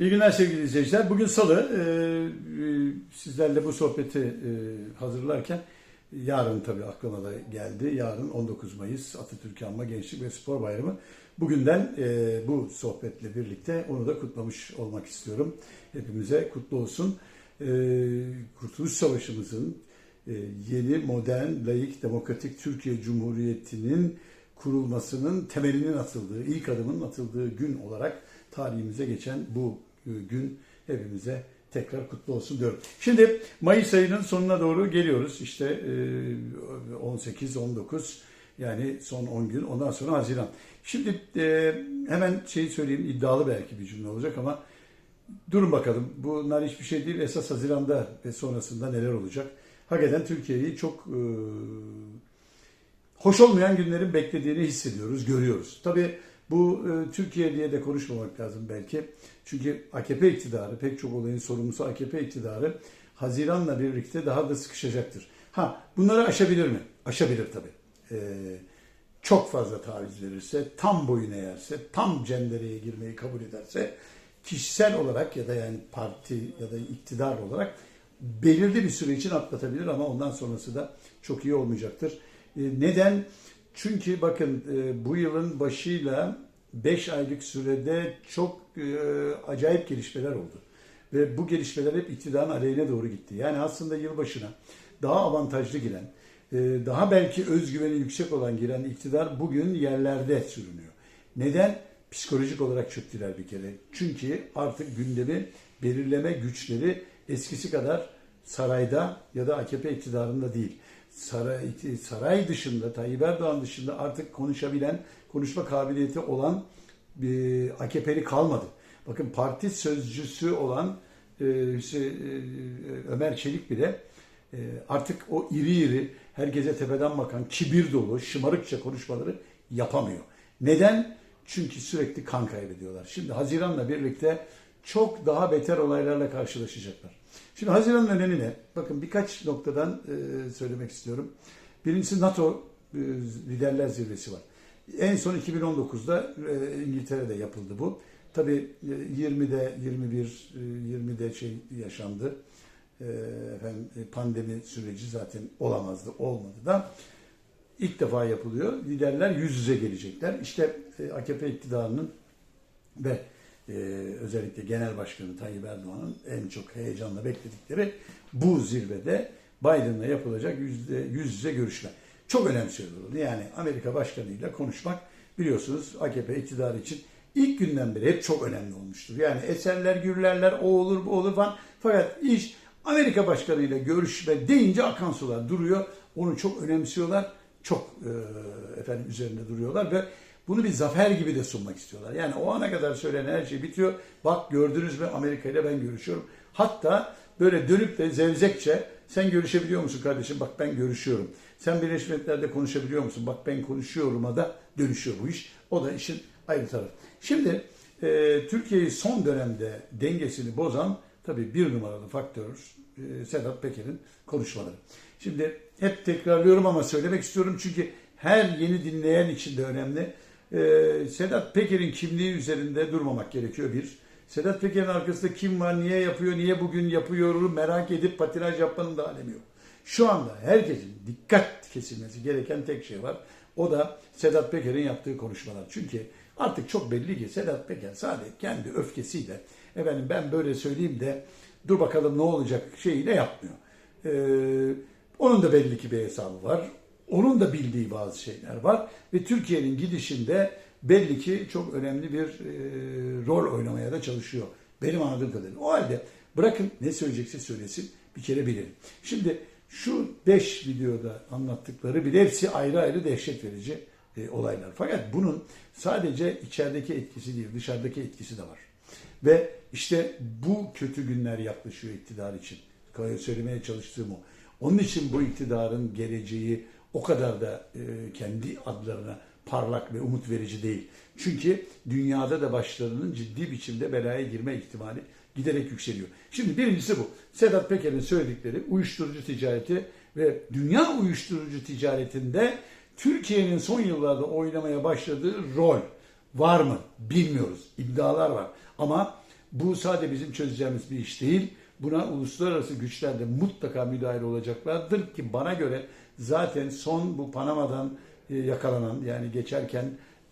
İyi günler sevgili izleyiciler. Bugün salı. Ee, e, sizlerle bu sohbeti e, hazırlarken yarın tabii aklıma da geldi. Yarın 19 Mayıs Atatürk Anma Gençlik ve Spor Bayramı. Bugünden e, bu sohbetle birlikte onu da kutlamış olmak istiyorum. Hepimize kutlu olsun. Kurtuluş Savaşımızın yeni, modern, layık, demokratik Türkiye Cumhuriyeti'nin kurulmasının temelinin atıldığı, ilk adımın atıldığı gün olarak tarihimize geçen bu e, gün hepimize tekrar kutlu olsun diyorum. Şimdi Mayıs ayının sonuna doğru geliyoruz. İşte 18-19 yani son 10 gün ondan sonra Haziran. Şimdi e, hemen şeyi söyleyeyim iddialı belki bir cümle olacak ama durun bakalım. Bunlar hiçbir şey değil. Esas Haziran'da ve sonrasında neler olacak? Hakikaten Türkiye'yi çok e, hoş olmayan günlerin beklediğini hissediyoruz, görüyoruz. Tabii bu e, Türkiye diye de konuşmamak lazım belki. Çünkü AKP iktidarı, pek çok olayın sorumlusu AKP iktidarı Haziran'la birlikte daha da sıkışacaktır. Ha bunları aşabilir mi? Aşabilir tabii. Ee, çok fazla taviz verirse, tam boyun eğerse, tam cendereye girmeyi kabul ederse kişisel olarak ya da yani parti ya da iktidar olarak belirli bir süre için atlatabilir ama ondan sonrası da çok iyi olmayacaktır. E, Neden? Çünkü bakın e, bu yılın başıyla 5 aylık sürede çok e, acayip gelişmeler oldu. Ve bu gelişmeler hep iktidarın aleyhine doğru gitti. Yani aslında yılbaşına daha avantajlı giren, e, daha belki özgüveni yüksek olan giren iktidar bugün yerlerde sürünüyor. Neden? Psikolojik olarak çöktüler bir kere. Çünkü artık gündemi belirleme güçleri eskisi kadar sarayda ya da AKP iktidarında değil. Saray, saray dışında, Tayyip Erdoğan dışında artık konuşabilen, konuşma kabiliyeti olan bir AKP'li kalmadı. Bakın parti sözcüsü olan e, Hüse- e, Ömer Çelik bile e, artık o iri iri, herkese tepeden bakan, kibir dolu, şımarıkça konuşmaları yapamıyor. Neden? Çünkü sürekli kan kaybediyorlar. Şimdi Haziran'la birlikte çok daha beter olaylarla karşılaşacaklar. Şimdi Haziran'ın önemi ne? Bakın birkaç noktadan e, söylemek istiyorum. Birincisi NATO e, liderler zirvesi var. En son 2019'da e, İngiltere'de yapıldı bu. Tabii e, 20'de 21 e, 20'de şey yaşandı. E, efendim e, pandemi süreci zaten olamazdı, olmadı da ilk defa yapılıyor. Liderler yüz yüze gelecekler. İşte e, AKP iktidarının ve e, özellikle Genel Başkanı Tayyip Erdoğan'ın en çok heyecanla bekledikleri bu zirvede Biden'la yapılacak yüzde, yüz yüze görüşme. Çok önemsiyorlar. Yani Amerika Başkanı'yla konuşmak biliyorsunuz AKP iktidarı için ilk günden beri hep çok önemli olmuştur. Yani eserler, gürlerler, o olur, bu olur falan. Fakat iş Amerika Başkanı'yla görüşme deyince akan sular duruyor. Onu çok önemsiyorlar. Çok e, efendim üzerinde duruyorlar ve bunu bir zafer gibi de sunmak istiyorlar. Yani o ana kadar söylenen her şey bitiyor. Bak gördünüz mü Amerika ile ben görüşüyorum. Hatta böyle dönüp de zevzekçe sen görüşebiliyor musun kardeşim? Bak ben görüşüyorum. Sen Birleşmiş Milletler'de konuşabiliyor musun? Bak ben konuşuyorum'a da dönüşüyor bu iş. O da işin ayrı tarafı. Şimdi e, Türkiye'yi son dönemde dengesini bozan tabii bir numaralı faktör e, Sedat Peker'in konuşmaları. Şimdi hep tekrarlıyorum ama söylemek istiyorum çünkü her yeni dinleyen için de önemli. Ee, Sedat Peker'in kimliği üzerinde durmamak gerekiyor bir. Sedat Peker'in arkasında kim var, niye yapıyor, niye bugün yapıyor merak edip patinaj yapmanın da alemi yok. Şu anda herkesin dikkat kesilmesi gereken tek şey var. O da Sedat Peker'in yaptığı konuşmalar. Çünkü artık çok belli ki Sedat Peker sadece kendi öfkesiyle efendim ben böyle söyleyeyim de dur bakalım ne olacak şeyiyle yapmıyor. Ee, onun da belli ki bir hesabı var. Onun da bildiği bazı şeyler var ve Türkiye'nin gidişinde belli ki çok önemli bir e, rol oynamaya da çalışıyor. Benim anladığım kadarıyla. O halde bırakın ne söyleyecekse söylesin bir kere bilelim. Şimdi şu 5 videoda anlattıkları bile hepsi ayrı ayrı dehşet verici e, olaylar. Fakat bunun sadece içerideki etkisi değil dışarıdaki etkisi de var. Ve işte bu kötü günler yaklaşıyor iktidar için. Söylemeye çalıştığım o. Onun için bu iktidarın geleceği o kadar da e, kendi adlarına parlak ve umut verici değil. Çünkü dünyada da başlarının ciddi biçimde belaya girme ihtimali giderek yükseliyor. Şimdi birincisi bu. Sedat Peker'in söyledikleri uyuşturucu ticareti ve dünya uyuşturucu ticaretinde Türkiye'nin son yıllarda oynamaya başladığı rol var mı bilmiyoruz. İddialar var. Ama Bu sadece bizim çözeceğimiz bir iş değil. Buna uluslararası güçler de mutlaka müdahil olacaklardır ki bana göre zaten son bu Panama'dan e, yakalanan yani geçerken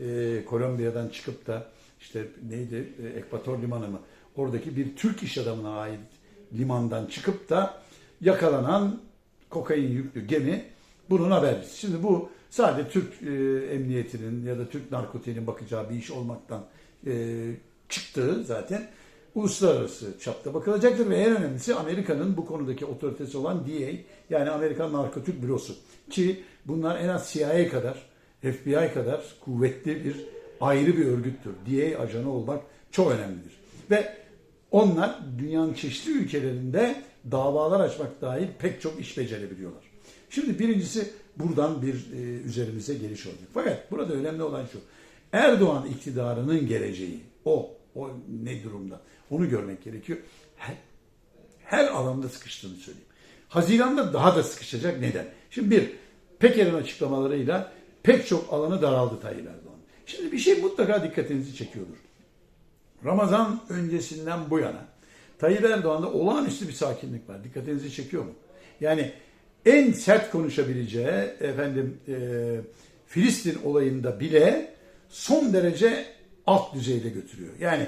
e, Kolombiya'dan çıkıp da işte neydi e, Ekvator Limanı mı oradaki bir Türk iş adamına ait limandan çıkıp da yakalanan kokain yüklü gemi bunun habercisi. Şimdi bu sadece Türk e, emniyetinin ya da Türk narkotiğinin bakacağı bir iş olmaktan e, çıktığı zaten uluslararası çapta bakılacaktır ve en önemlisi Amerika'nın bu konudaki otoritesi olan DEA yani Amerikan Narkotik Bürosu ki bunlar en az CIA kadar FBI kadar kuvvetli bir ayrı bir örgüttür. DEA ajanı olmak çok önemlidir. Ve onlar dünyanın çeşitli ülkelerinde davalar açmak dahil pek çok iş becerebiliyorlar. Şimdi birincisi buradan bir e, üzerimize geliş olacak. Fakat burada önemli olan şu. Erdoğan iktidarının geleceği o o ne durumda? Onu görmek gerekiyor. Her, her alanda sıkıştığını söyleyeyim. Haziran'da daha da sıkışacak. Neden? Şimdi bir, Peker'in açıklamalarıyla pek çok alanı daraldı Tayyip Erdoğan. Şimdi bir şey mutlaka dikkatinizi çekiyordur. Ramazan öncesinden bu yana Tayyip Erdoğan'da olağanüstü bir sakinlik var. Dikkatinizi çekiyor mu? Yani en sert konuşabileceği efendim e, Filistin olayında bile son derece alt düzeyde götürüyor. Yani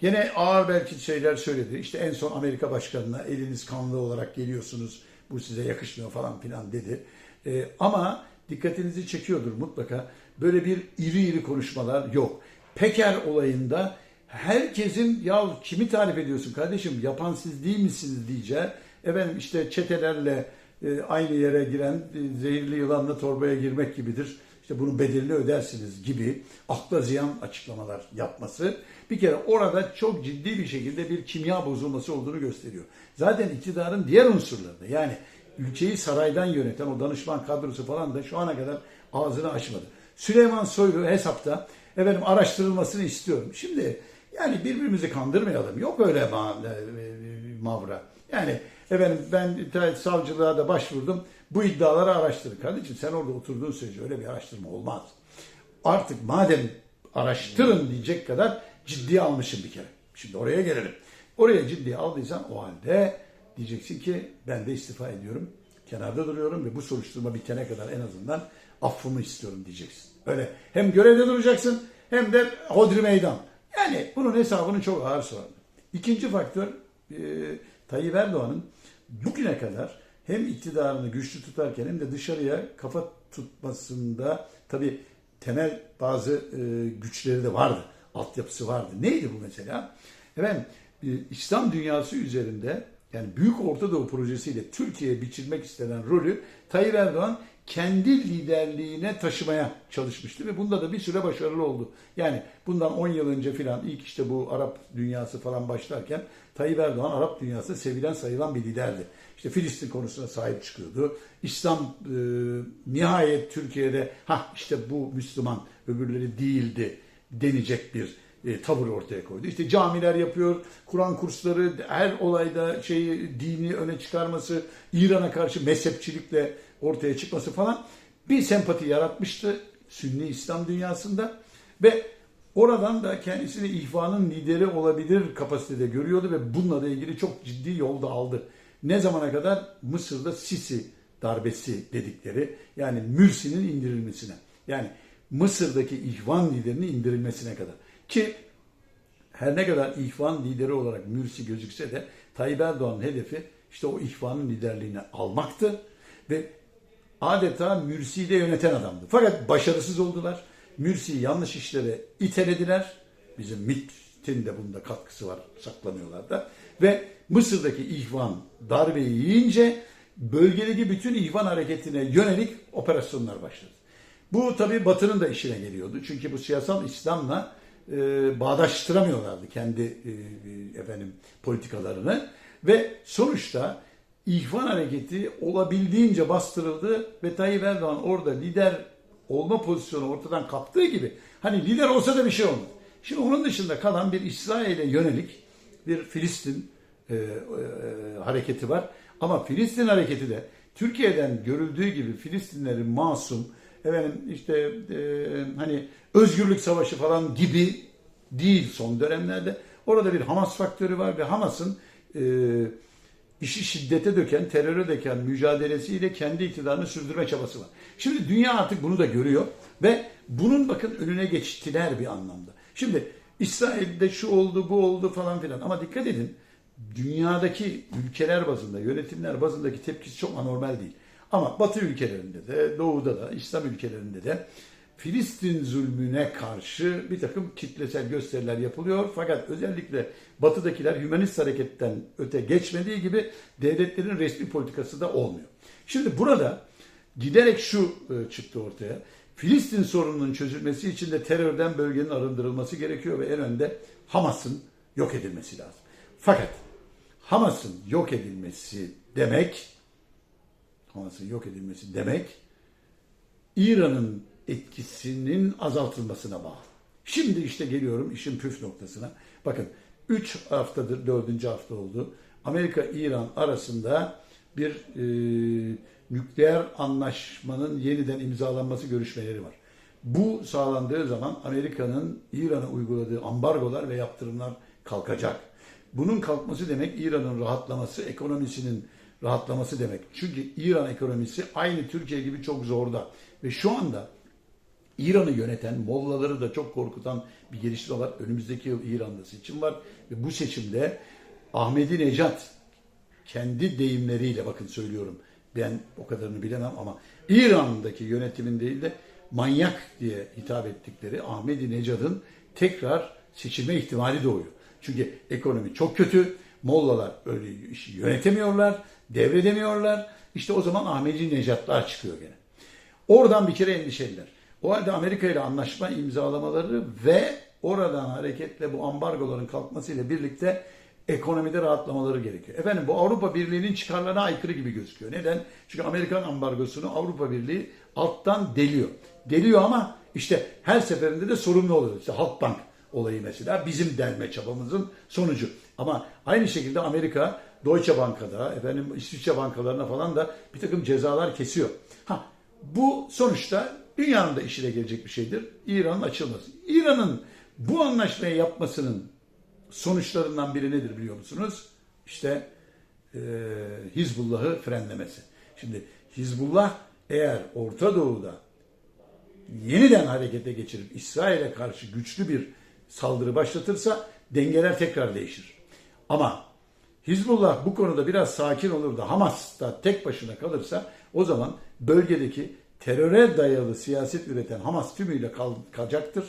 gene ağır belki şeyler söyledi. İşte en son Amerika Başkanı'na eliniz kanlı olarak geliyorsunuz. Bu size yakışmıyor falan filan dedi. E, ama dikkatinizi çekiyordur mutlaka. Böyle bir iri iri konuşmalar yok. Peker olayında herkesin ya kimi tarif ediyorsun kardeşim yapan siz değil misiniz diyeceği efendim işte çetelerle e, aynı yere giren e, zehirli yılanla torbaya girmek gibidir. İşte bunun bedelini ödersiniz gibi akla ziyan açıklamalar yapması bir kere orada çok ciddi bir şekilde bir kimya bozulması olduğunu gösteriyor. Zaten iktidarın diğer unsurları da yani ülkeyi saraydan yöneten o danışman kadrosu falan da şu ana kadar ağzını açmadı. Süleyman Soylu hesapta efendim araştırılmasını istiyorum. Şimdi yani birbirimizi kandırmayalım. Yok öyle ma mavra. Yani efendim ben savcılığa da başvurdum. Bu iddiaları araştırın. Kardeşim sen orada oturduğun sürece öyle bir araştırma olmaz. Artık madem araştırın diyecek kadar ciddiye almışım bir kere. Şimdi oraya gelelim. Oraya ciddiye aldıysan o halde diyeceksin ki ben de istifa ediyorum. Kenarda duruyorum ve bu soruşturma bitene kadar en azından affımı istiyorum diyeceksin. Öyle hem görevde duracaksın hem de hodri meydan. Yani bunun hesabını çok ağır sorarım. İkinci faktör e, Tayyip Erdoğan'ın bugüne kadar hem iktidarını güçlü tutarken hem de dışarıya kafa tutmasında tabi temel bazı e, güçleri de vardı. Altyapısı vardı. Neydi bu mesela? Efendim e, İslam dünyası üzerinde yani Büyük Orta Doğu projesiyle Türkiye'ye biçilmek istenen rolü Tayyip Erdoğan kendi liderliğine taşımaya çalışmıştı ve bunda da bir süre başarılı oldu. Yani bundan 10 yıl önce filan ilk işte bu Arap dünyası falan başlarken Tayyip Erdoğan Arap dünyasında sevilen sayılan bir liderdi. İşte Filistin konusuna sahip çıkıyordu. İslam e, nihayet Türkiye'de ha işte bu Müslüman öbürleri değildi denecek bir e, tavır ortaya koydu. İşte camiler yapıyor, Kur'an kursları, her olayda şeyi dini öne çıkarması, İran'a karşı mezhepçilikle ortaya çıkması falan bir sempati yaratmıştı Sünni İslam dünyasında ve oradan da kendisini ihvanın lideri olabilir kapasitede görüyordu ve bununla da ilgili çok ciddi yolda aldı. Ne zamana kadar? Mısır'da Sisi darbesi dedikleri yani Mürsi'nin indirilmesine. Yani Mısır'daki ihvan liderinin indirilmesine kadar. Ki her ne kadar ihvan lideri olarak Mürsi gözükse de Tayyip Erdoğan'ın hedefi işte o ihvanın liderliğini almaktı ve adeta Mürsi'yi de yöneten adamdı. Fakat başarısız oldular. Mürsi'yi yanlış işlere itelediler. Bizim MIT'in de bunda katkısı var, saklanıyorlar da. Ve Mısır'daki ihvan darbeyi yiyince bölgedeki bütün ihvan hareketine yönelik operasyonlar başladı. Bu tabi Batı'nın da işine geliyordu. Çünkü bu siyasal İslam'la e, bağdaştıramıyorlardı kendi e, efendim politikalarını ve sonuçta İhvan hareketi olabildiğince bastırıldı ve Tayyip Erdoğan orada lider olma pozisyonu ortadan kaptığı gibi hani lider olsa da bir şey olmaz. Şimdi onun dışında kalan bir İsrail'e yönelik bir Filistin e, e, hareketi var. Ama Filistin hareketi de Türkiye'den görüldüğü gibi Filistinlerin masum, efendim işte e, hani özgürlük savaşı falan gibi değil son dönemlerde. Orada bir Hamas faktörü var ve Hamas'ın e, işi şiddete döken, teröre döken mücadelesiyle kendi iktidarını sürdürme çabası var. Şimdi dünya artık bunu da görüyor ve bunun bakın önüne geçtiler bir anlamda. Şimdi İsrail'de şu oldu, bu oldu falan filan ama dikkat edin dünyadaki ülkeler bazında, yönetimler bazındaki tepkisi çok anormal değil. Ama Batı ülkelerinde de, Doğu'da da, İslam ülkelerinde de Filistin zulmüne karşı bir takım kitlesel gösteriler yapılıyor. Fakat özellikle batıdakiler hümanist hareketten öte geçmediği gibi devletlerin resmi politikası da olmuyor. Şimdi burada giderek şu e, çıktı ortaya. Filistin sorununun çözülmesi için de terörden bölgenin arındırılması gerekiyor ve en önde Hamas'ın yok edilmesi lazım. Fakat Hamas'ın yok edilmesi demek Hamas'ın yok edilmesi demek İran'ın etkisinin azaltılmasına bağlı. Şimdi işte geliyorum işin püf noktasına. Bakın 3 haftadır 4. hafta oldu. Amerika-İran arasında bir e, nükleer anlaşmanın yeniden imzalanması görüşmeleri var. Bu sağlandığı zaman Amerika'nın İran'a uyguladığı ambargolar ve yaptırımlar kalkacak. Bunun kalkması demek İran'ın rahatlaması, ekonomisinin rahatlaması demek. Çünkü İran ekonomisi aynı Türkiye gibi çok zorda. Ve şu anda İran'ı yöneten, Mollaları da çok korkutan bir gelişme var. Önümüzdeki yıl İran'da seçim var. Ve bu seçimde Ahmedi Necat kendi deyimleriyle bakın söylüyorum. Ben o kadarını bilemem ama İran'daki yönetimin değil de manyak diye hitap ettikleri Ahmedi Necad'ın tekrar seçilme ihtimali doğuyor. Çünkü ekonomi çok kötü. Mollalar öyle işi yönetemiyorlar, devredemiyorlar. İşte o zaman Ahmedi Necatlar çıkıyor gene. Oradan bir kere endişeliler. O halde Amerika ile anlaşma imzalamaları ve oradan hareketle bu ambargoların kalkmasıyla birlikte ekonomide rahatlamaları gerekiyor. Efendim bu Avrupa Birliği'nin çıkarlarına aykırı gibi gözüküyor. Neden? Çünkü Amerikan ambargosunu Avrupa Birliği alttan deliyor. Deliyor ama işte her seferinde de sorumlu oluyor. İşte Halkbank olayı mesela bizim delme çabamızın sonucu. Ama aynı şekilde Amerika Deutsche Banka'da, efendim İsviçre bankalarına falan da bir takım cezalar kesiyor. Ha, bu sonuçta dünyanın da işine gelecek bir şeydir. İran'ın açılması. İran'ın bu anlaşmayı yapmasının sonuçlarından biri nedir biliyor musunuz? İşte e, Hizbullah'ı frenlemesi. Şimdi Hizbullah eğer Orta Doğu'da yeniden harekete geçirip İsrail'e karşı güçlü bir saldırı başlatırsa dengeler tekrar değişir. Ama Hizbullah bu konuda biraz sakin olur da Hamas da tek başına kalırsa o zaman bölgedeki teröre dayalı siyaset üreten Hamas tümüyle kal kalacaktır.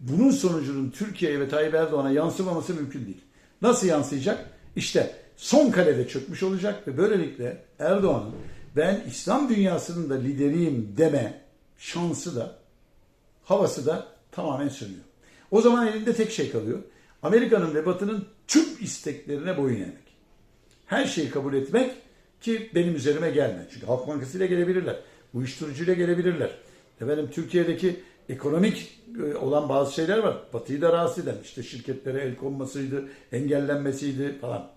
Bunun sonucunun Türkiye'ye ve Tayyip Erdoğan'a yansımaması mümkün değil. Nasıl yansıyacak? İşte son kalede çökmüş olacak ve böylelikle Erdoğan'ın ben İslam dünyasının da lideriyim deme şansı da havası da tamamen sönüyor. O zaman elinde tek şey kalıyor. Amerika'nın ve Batı'nın tüm isteklerine boyun eğmek. Her şeyi kabul etmek ki benim üzerime gelme. Çünkü Halk Bankası ile gelebilirler. Uyuşturucu ile gelebilirler. Efendim Türkiye'deki ekonomik e, olan bazı şeyler var. Batı'yı da rahatsız eden. İşte şirketlere el konmasıydı, engellenmesiydi falan.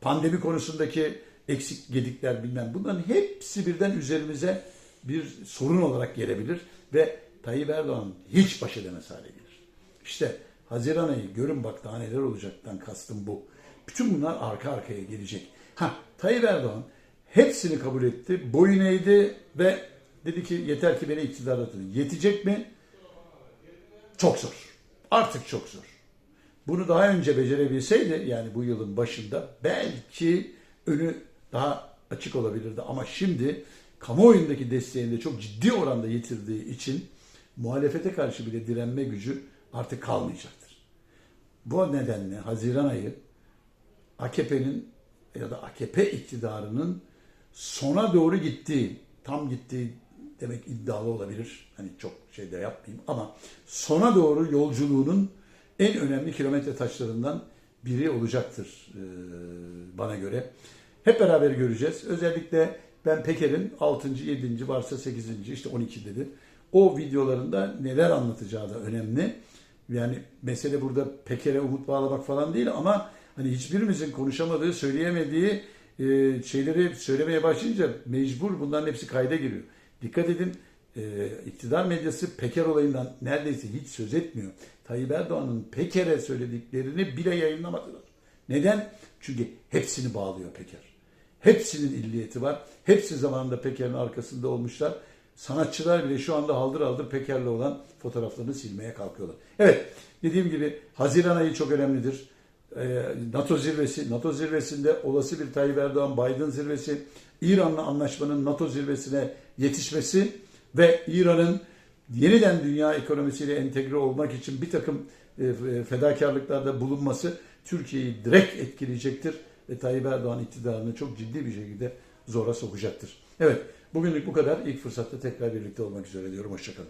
Pandemi konusundaki eksik gedikler bilmem. Bunların hepsi birden üzerimize bir sorun olarak gelebilir ve Tayyip Erdoğan hiç baş edemez hale gelir. İşte Haziran ayı görün bak daha neler olacaktan kastım bu. Bütün bunlar arka arkaya gelecek. Ha Tayyip Erdoğan hepsini kabul etti, boyun eğdi ve dedi ki yeter ki beni iktidara tutun. Yetecek mi? Çok zor. Artık çok zor. Bunu daha önce becerebilseydi yani bu yılın başında belki önü daha açık olabilirdi. Ama şimdi kamuoyundaki desteğini de çok ciddi oranda yitirdiği için muhalefete karşı bile direnme gücü artık kalmayacaktır. Bu nedenle Haziran ayı AKP'nin ya da AKP iktidarının sona doğru gittiği, tam gittiği demek iddialı olabilir. Hani çok şey de yapmayayım ama sona doğru yolculuğunun en önemli kilometre taşlarından biri olacaktır e, bana göre. Hep beraber göreceğiz. Özellikle ben Peker'in 6. 7. varsa 8. işte 12 dedi. O videolarında neler anlatacağı da önemli. Yani mesele burada Peker'e umut bağlamak falan değil ama hani hiçbirimizin konuşamadığı, söyleyemediği e, şeyleri söylemeye başlayınca mecbur bunların hepsi kayda giriyor. Dikkat edin e, iktidar medyası Peker olayından neredeyse hiç söz etmiyor. Tayyip Erdoğan'ın Peker'e söylediklerini bile yayınlamadılar. Neden? Çünkü hepsini bağlıyor Peker. Hepsinin illiyeti var. Hepsi zamanında Peker'in arkasında olmuşlar. Sanatçılar bile şu anda haldır haldır Peker'le olan fotoğraflarını silmeye kalkıyorlar. Evet, dediğim gibi Haziran ayı çok önemlidir. Ee, NATO zirvesi, NATO zirvesinde olası bir Tayyip Erdoğan Biden zirvesi, İran'la anlaşmanın NATO zirvesine yetişmesi ve İran'ın yeniden dünya ekonomisiyle entegre olmak için bir takım e, fedakarlıklarda bulunması Türkiye'yi direkt etkileyecektir ve Tayyip Erdoğan iktidarını çok ciddi bir şekilde zora sokacaktır. Evet, bugünlük bu kadar. İlk fırsatta tekrar birlikte olmak üzere diyorum. Hoşçakalın.